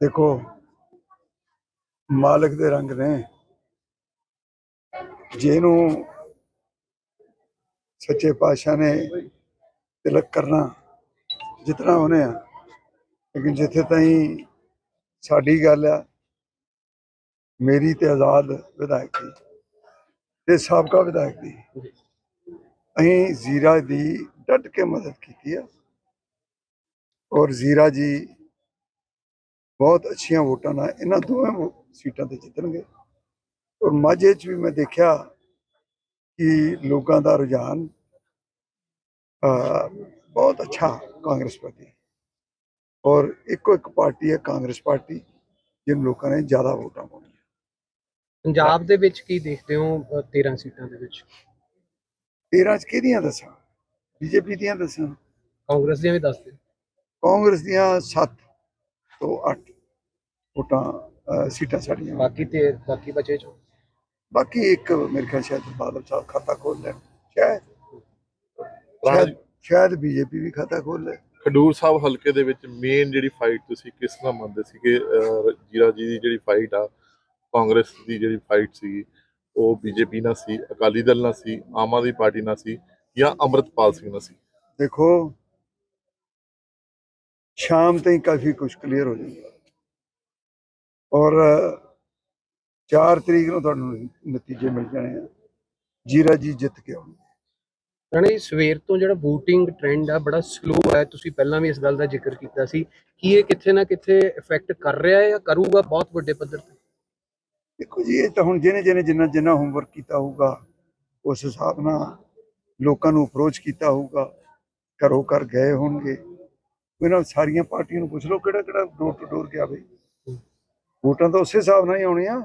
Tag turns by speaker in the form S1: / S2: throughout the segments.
S1: ਦੇਖੋ, ਮਾਲਕ ਦੇ ਰੰਗ ਨੇ। ਜਿਹਨੂੰ ਸੱਚੇ ਪਾਤਸ਼ਾਹ ਨੇ ਤਿਲਕ ਕਰਨਾ, ਜਿਤਨਾ ਉਹਨੇ ਆ, ਲੇਕਿਨ ਜਿੱਥੇ ਤਾਈਂ ਸਾਡੀ ਗੱਲ ਆ, ਮੇਰੀ ਤੇ ਆਜ਼ਾਦ ਵਿਧਾਇਕ ਦੀ ਤੇ ਸਾਬਕਾ ਵਿਧਾਇਕ ਦੀ। ਅਸੀਂ ਜ਼ੀਰਾ ਦੀ ਡਟ ਕੇ ਮਦਦ ਕੀਤੀ ਆ। ਔਰ ਜ਼ੀਰਾ ਜੀ ਬਹੁਤ ਅੱਛੀਆਂ ਵੋਟਾਂ ਨਾਲ ਇਹਨਾਂ ਦੋਵੇਂ ਸੀਟਾਂ ਤੇ ਜਿੱਤਣਗੇ। ਔਰ ਮਾਝੇ 'ਚ ਵੀ ਮੈਂ ਦੇਖਿਆ ਕਿ ਲੋਕਾਂ ਦਾ ਰੁਝਾਨ ਬਹੁਤ ਅੱਛਾ ਕਾਂਗਰਸ ਪ੍ਰਤੀ ਔਰ ਇੱਕੋ ਇੱਕ ਪਾਰਟੀ ਹੈ ਕਾਂਗਰਸ ਪਾਰਟੀ ਜਿਹਨੂੰ ਲੋਕਾਂ ਨੇ ਜ਼ਿਆਦਾ ਵੋਟਾਂ ਪਾਉਣੀਆਂ।
S2: ਪੰਜਾਬ ਦੇ ਵਿੱਚ ਕੀ ਦੇਖਦੇ ਹੋ ਅ, 13 ਸੀਟਾਂ ਦੇ ਵਿੱਚ?
S1: 13 'ਚ ਕਿਹਦੀਆਂ ਦੱਸਾਂ? ਬੀਜੇਪੀ ਦੀਆਂ ਦੱਸਾਂ?
S2: ਕਾਂਗਰਸ ਦੀਆਂ ਵੀ ਦੱਸ ਦਿਓ।
S1: ਕਾਂਗਰਸ ਦੀਆਂ 7 ਤੋਂ 8 ਵੋਟਾਂ ਅਹ, ਸੀਟਾਂ ਸਾਡੀਆਂ
S2: ਬਾਕੀ ਤੇ ਬਾਕੀ ਬਚੇ ਚੋਂ?
S1: ਬਾਕੀ ਇੱਕ ਮੇਰੇ ਖਿਆਲ ਸ਼ਾਇਦ ਬਾਦਲ ਸਾਹਿਬ ਖਾਤਾ ਖੋਲ ਲੈਣ। ਸ਼ਾਇਦ
S3: ਰਾਣਾ
S1: ਸ਼ਾਇਦ ਸ਼ਾਇਦ ਬੀਜੇਪੀ ਵੀ ਖਾਤਾ ਖੋਲ ਲੈ।
S3: ਖਡੂਰ ਸਾਹਿਬ ਹਲਕੇ ਦੇ ਵਿੱਚ ਮੇਨ ਜਿਹੜੀ ਫਾਈਟ ਤੁਸੀਂ ਕਿਸ ਤਰ੍ਹਾਂ ਮੰਨਦੇ ਸੀ ਕਿ ਅਹ, ਜੀਰਾ ਜੀ ਦੀ ਜਿਹੜੀ ਫਾਈਟ ਆ ਕਾਂਗਰਸ ਦੀ ਜਿਹੜੀ ਫਾਈਟ ਸੀ ਉਹ ਬੀਜੇਪੀ ਨਾਲ ਸੀ ਅਕਾਲੀ ਦਲ ਨਾਲ ਸੀ ਆਮ ਆਦਮੀ ਪਾਰਟੀ ਨਾਲ ਸੀ ਜਾਂ ਅੰਮ੍ਰਿਤਪਾਲ ਸਿੰਘ ਨਾਲ ਸੀ?
S1: ਦੇਖੋ ਸ਼ਾਮ ਤਾਈਂ ਕਾਫੀ ਕੁਝ ਕਲੀਅਰ ਹੋ ਜਾਊਗਾ ਔਰ 4 ਤਰੀਕ ਨੂੰ ਤੁਹਾਨੂੰ ਨਤੀਜੇ ਮਿਲ ਜਾਣੇ ਆ। ਜੀਰਾ ਜੀ ਜਿੱਤ ਕੇ ਆਉਣਗੇ।
S2: ਰਾਣੀ ਸਵੇਰ ਤੋਂ ਜਿਹੜਾ VOTING ਟ੍ਰੈਂਡ ਆ ਬੜਾ ਸਲੋ ਹੈ ਤੁਸੀਂ ਪਹਿਲਾਂ ਵੀ ਇਸ ਗੱਲ ਦਾ ਜ਼ਿਕਰ ਕੀਤਾ ਸੀ ਕੀ ਇਹ ਕਿੱਥੇ ਨਾ ਕਿੱਥੇ ਇਫੈਕਟ ਕਰ ਰਿਹਾ ਹੈ ਜਾਂ ਕਰੂਗਾ ਬਹੁਤ ਵੱਡੇ ਪੱਧਰ ਤੇ।
S1: ਦੇਖੋ ਜੀ ਇਹ ਤਾਂ ਹੁਣ ਜਿਹਨੇ ਜਿਹਨੇ ਜਿੰਨਾ ਜਿੰਨਾ ਹੋਮਵਰਕ ਕੀਤਾ ਹੋਊਗਾ ਉਸ ਹਿਸਾਬ ਨਾਲ ਲੋਕਾਂ ਨੂੰ ਅਪਰੋਚ ਕੀਤਾ ਹੋਊਗਾ। ਘਰੋਂ ਘਰ ਗਏ ਹੋਣਗੇ। ਇਹਨਾਂ ਸਾਰੀਆਂ ਪਾਰਟੀਆਂ ਨੂੰ ਪੁੱਛ ਲਓ ਕਿਹੜਾ ਕਿਹੜਾ ਡੋਰ ਟੂ ਡੋਰ ਗਿਆ ਬਈ। ਵੋਟਾਂ ਤਾਂ ਉਸੇ ਹਿਸਾਬ ਨਾਲ ਹੀ ਆਉਣੀਆਂ।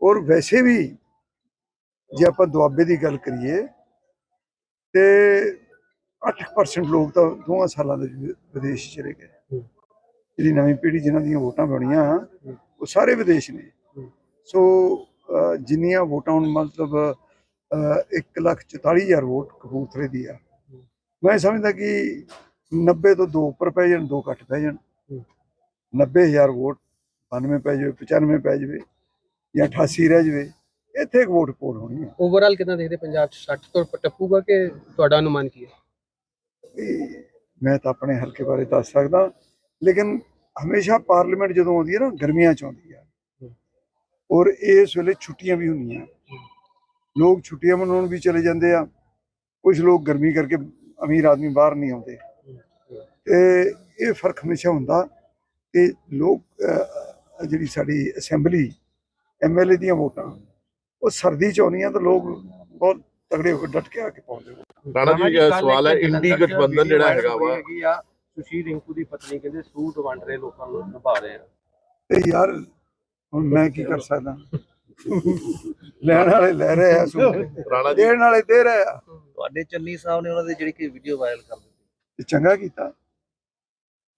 S1: ਔਰ ਵੈਸੇ ਵੀ ਜੇ ਆਪਾਂ ਦੁਆਬੇ ਦੀ ਗੱਲ ਕਰੀਏ ਤੇ 8% ਲੋਕ ਤਾਂ ਦੋਹਾਂ ਸਾਲਾਂ ਦੇ ਵਿਦੇਸ਼ ਚਲੇ ਗਏ। ਜਿਹੜੀ ਨਵੀਂ ਪੀੜ੍ਹੀ ਜਿਨ੍ਹਾਂ ਦੀਆਂ ਵੋਟਾਂ ਬਣੀਆਂ ਉਹ ਸਾਰੇ ਵਿਦੇਸ਼ ਨੇ। ਸੋ ਜਿੰਨੀਆਂ ਵੋਟਾਂ ਹੁਣ ਮਤਲਬ 144000 ਵੋਟ ਕਪੂਰਥਲੇ ਦੀ ਆ। ਮੈਂ ਸਮਝਦਾ ਕਿ 90 ਤੋਂ ਦੋ ਉੱਪਰ ਪੈ ਜਾਣ ਦੋ ਘੱਟ ਪੈ ਜਾਣ।
S2: ਹੂੰ।
S1: 90000 ਵੋਟ 92 ਪੈ ਜਾਵੇ 95 ਪੈ ਜਾਵੇ ਜਾਂ 88 ਰਹਿ ਜਾਵੇ ਇੱਥੇ ਇੱਕ ਵੋਟ ਪੋਲ ਹੋਣੀ ਹੈ
S2: ਓਵਰਆਲ ਕਿੰਨਾ ਦੇਖਦੇ ਪੰਜਾਬ 'ਚ? 60 ਤੋਂ ਟੱਪੂਗਾ ਕਿ ਤੁਹਾਡਾ ਅਨੁਮਾਨ ਕੀ ਹੈ?
S1: ਮੈਂ ਤਾਂ ਆਪਣੇ ਹਲਕੇ ਬਾਰੇ ਦੱਸ ਸਕਦਾ ਲੇਕਿਨ ਹਮੇਸ਼ਾ ਪਾਰਲੀਮੈਂਟ ਜਦੋਂ ਆਉਂਦੀ ਹੈ ਨਾ ਗਰਮੀਆਂ ਚ ਆਉਂਦੀ ਹੈ। ਔਰ ਇਸ ਵੇਲੇ ਛੁੱਟੀਆਂ ਵੀ ਹੁੰਦੀਆਂ। ਲੋਕ ਛੁੱਟੀਆਂ ਮਨਾਉਣ ਵੀ ਚਲੇ ਜਾਂਦੇ ਆ। ਕੁਝ ਲੋਕ ਗਰਮੀ ਕਰਕੇ ਅਮੀਰ ਆਦਮੀ ਬਾਹਰ ਨਹੀਂ ਆਉਂਦੇ। ਤੇ ਇਹ ਫ਼ਰਕ ਹਮੇਸ਼ਾ ਹੁੰਦਾ ਕਿ ਲੋਕ ਜਿਹੜੀ ਸਾਡੀ ਅਸੈਂਬਲੀ ਐਮਐਲਏ ਦੀਆਂ ਵੋਟਾਂ ਉਹ ਸਰਦੀ ਚ ਆਉਂਦੀਆਂ ਤਾਂ ਲੋਕ ਬਹੁਤ ਤਗੜੇ ਹੋ ਕੇ ਡਟ ਕੇ ਆ ਕੇ ਪਾਉਂਦੇ
S3: ਰਾਣਾ ਜੀ ਅਹ, ਸਵਾਲ ਹੈ ਇੰਡੀ ਗਠਬੰਧਨ ਜਿਹੜਾ ਹੈਗਾ ਵਾ।
S4: ਸੁਸ਼ੀਲ ਰਿੰਕੂ ਦੀ ਪਤਨੀ ਕਹਿੰਦੇ ਸੂਟ ਵੰਡ ਰਹੇ ਲੋਕਾਂ ਨੂੰ ਨਿਭਾ ਰਹੇ ਆ।
S1: ਤੇ ਯਾਰ ਹੁਣ ਮੈਂ ਕੀ ਕਰ ਸਕਦਾ? ਲੈਣ ਵਾਲੇ ਲੈ ਰਹੇ ਆ ਸੂਟ।
S3: ਰਾਣਾ ਜੀ।
S1: ਦੇਣ ਵਾਲੇ ਦੇ ਰਹੇ ਆ।
S4: ਤੁਹਾਡੇ ਚੰਨੀ ਸਾਹਿਬ ਨੇ ਉਹਨਾਂ ਦੀ ਜਿਹੜੀ ਕਿ ਵੀਡੀਓ ਵਾਇਰਲ ਕਰ ਦਿੱਤੀ।
S1: ਤੇ ਚੰਗਾ ਕੀਤਾ।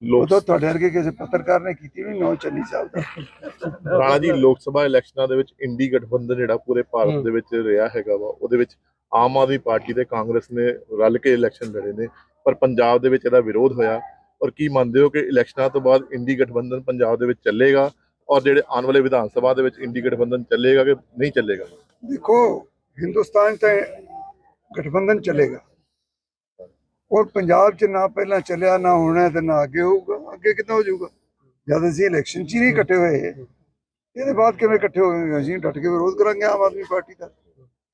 S3: ਲੋਕ
S1: ਤਾਂ ਤੁਹਾਡੇ ਵਰਗੇ ਕਿਸੇ ਪੱਤਰਕਾਰ ਨੇ ਕੀਤੀ ਵੀ ਨੌ ਚੰਨੀ ਸਾਹਿਬ ਦਾ।
S3: ਰਾਣਾ ਜੀ ਲੋਕ ਸਭਾ ਇਲੈਕਸ਼ਨਾਂ ਦੇ ਵਿੱਚ ਇੰਡੀ ਗਠਬੰਧਨ ਜਿਹੜਾ ਪੂਰੇ ਭਾਰਤ। ਦੇ ਵਿੱਚ ਰਿਹਾ ਹੈਗਾ ਵਾ ਉਹਦੇ ਵਿੱਚ ਆਮ ਆਦਮੀ ਪਾਰਟੀ ਤੇ ਕਾਂਗਰਸ ਨੇ ਰਲ ਕੇ ਇਲੈਕਸ਼ਨ ਲੜੇ ਨੇ ਪਰ ਪੰਜਾਬ ਦੇ ਵਿੱਚ ਇਹਦਾ ਵਿਰੋਧ ਹੋਇਆ। ਔਰ ਕੀ ਮੰਨਦੇ ਹੋ ਕਿ ਇਲੈਕਸ਼ਨਾਂ ਤੋਂ ਬਾਅਦ ਇੰਡੀ ਗਠਬੰਧਨ ਪੰਜਾਬ ਦੇ ਵਿੱਚ ਚੱਲੇਗਾ ਔਰ ਜਿਹੜੇ ਆਉਣ ਵਾਲੇ ਵਿਧਾਨ ਸਭਾ ਦੇ ਵਿੱਚ ਇੰਡੀ ਗਠਬੰਧਨ ਚੱਲੇਗਾ ਕਿ ਨਹੀਂ ਚੱਲੇਗਾ?
S1: ਦੇਖੋ ਹਿੰਦੁਸਤਾਨ ਤੇ ਗਠਬੰਧਨ ਚੱਲੇਗਾ। ਔਰ ਪੰਜਾਬ 'ਚ ਨਾ ਪਹਿਲਾਂ ਚੱਲਿਆ, ਨਾ ਹੋਣਾ ਤੇ ਨਾ ਅੱਗੇ ਹੋਊਗਾ। ਅੱਗੇ ਕਿੱਦਾਂ ਹੋ ਜਾਊਗਾ? ਜਦ ਅਸੀਂ ਇਲੈਕਸ਼ਨ 'ਚ ਹੀ ਨਹੀਂ ਇਕੱਠੇ ਹੋਏ। ਇਹਦੇ ਬਾਅਦ ਕਿਵੇਂ ਇਕੱਠੇ ਹੋਵਾਂਗੇ ਅਸੀਂ ਡਟ ਕੇ ਵਿਰੋਧ ਕਰਾਂਗੇ ਆਮ ਆਦਮੀ ਪਾਰਟੀ ਦਾ।